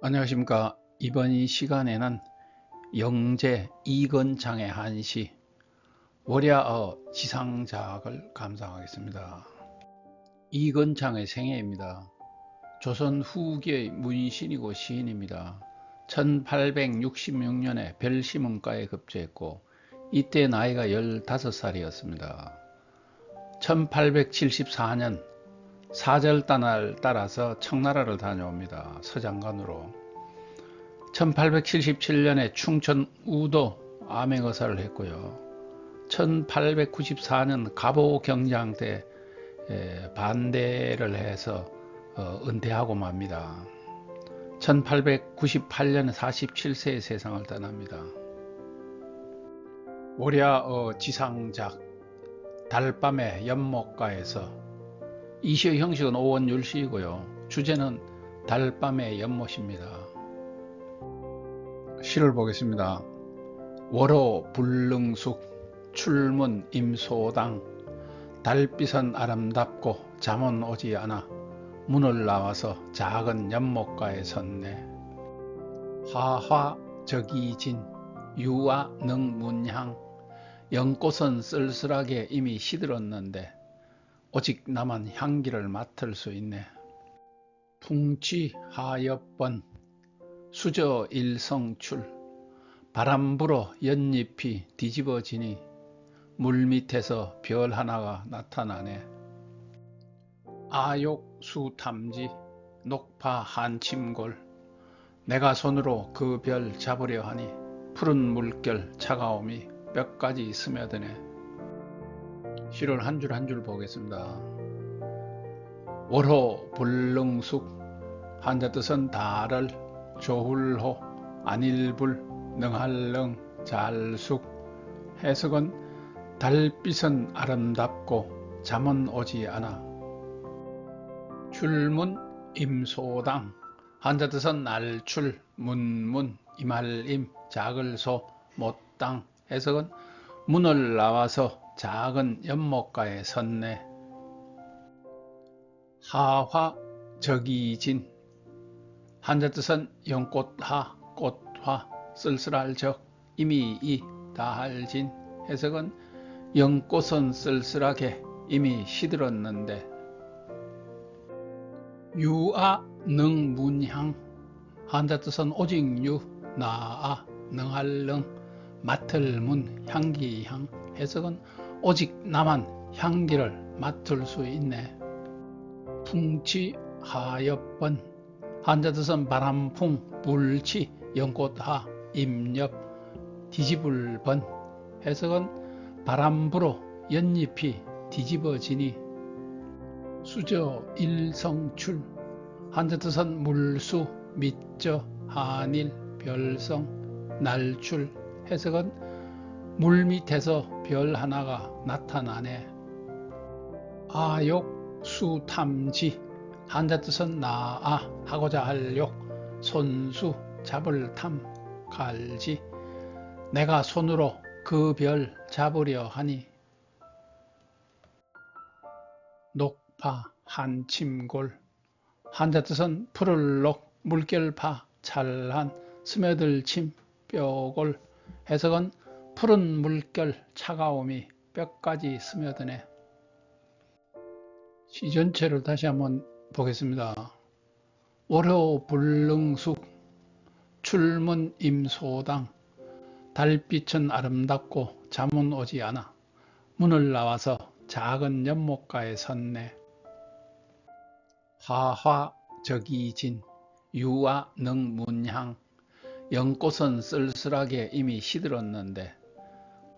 안녕하십니까 이번 이 시간에는 영재 이건창의 한시 월야어 지상작을 감상하겠습니다. 이건창의 생애입니다. 조선 후기의 문신이고 시인입니다. 1866년에 별시문과에 급제했고 이때 나이가 15살이었습니다. 1874년 사절단을 따라서 청나라를 다녀옵니다. 서장관으로. 1877년에 충청 우도 암행어사를 했고요. 1894년 갑오 경장 때 반대를 해서 어, 은퇴하고 맙니다. 1898년 47세의 세상을 떠납니다. 오랴 어 지상작 달밤의 연못가에서 이시의 형식은 오원 율시이고요. 주제는 달밤의 연못입니다. 시를 보겠습니다. 월호 불능숙 출문 임소당 달빛은 아름답고 잠은 오지 않아 문을 나와서 작은 연못가에 섰네. 하화 적이진 유화 능문향 연꽃은 쓸쓸하게 이미 시들었는데 오직 나만 향기를 맡을 수 있네. 풍치 하엽번 수저 일성출 바람 불어 연잎이 뒤집어지니 물 밑에서 별 하나가 나타나네. 아욕 수탐지 녹파 한침골 내가 손으로 그 별 잡으려 하니 푸른 물결 차가움이 뼈까지 스며드네. 시를 한 줄 한 줄 보겠습니다. 월호 불능숙 한자 뜻은 달을 조hul호 안일불 능할능 잘숙. 해석은 달빛은 아름답고 잠은 오지 않아. 출문 임소당. 한자 뜻은 날출 문문 이말임 작을소 못당. 해석은 문을 나와서 작은 연못가에 섰네. 하화 적이진. 한자 뜻은 연꽃하 꽃화 쓸쓸할 적 이미 이 다할진. 해석은 연꽃은 쓸쓸하게 이미 시들었는데. 유아 능문향. 한자 뜻은 오직 유 나아 능할 능. 맡을 문 향기향. 해석은 오직 나만 향기를 맡을 수 있네. 풍치 하엽번 한자 뜻은 바람풍 불치 연꽃하 임엽 뒤집을 번. 해석은 바람 불어 연잎이 뒤집어지니. 수저 일성출. 한자 뜻은 물수 밑저 한일 별성 날출. 해석은 물 밑에서 별 하나가 나타나네. 아욕 수탐지. 한자 뜻은 나아 하고자 할 욕, 손수 잡을 탐 갈지. 내가 손으로 그 별 잡으려 하니. 녹파 한침골. 한자 뜻은 푸를 녹 물결파 찰한 스며들 침 뼈골. 해석은 푸른 물결 차가움이 뼈까지 스며드네. 시 전체를 다시 한번 보겠습니다. 월호 불능숙 출문 임소당 달빛은 아름답고 잠은 오지 않아 문을 나와서 작은 연못가에 섰네. 하화 적이진 유화 능문향 연꽃은 쓸쓸하게 이미 시들었는데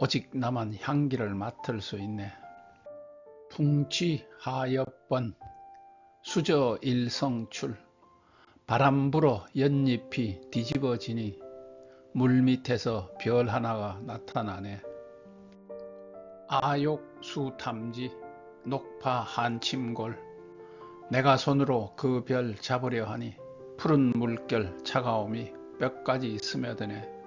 오직 나만 향기를 맡을 수 있네. 풍치 하엽번 수저 일성출 바람 불어 연잎이 뒤집어지니 물 밑에서 별 하나가 나타나네. 아욕 수 탐지 녹파 한침골 내가 손으로 그 별 잡으려 하니 푸른 물결 차가움이 뼈까지 스며드네.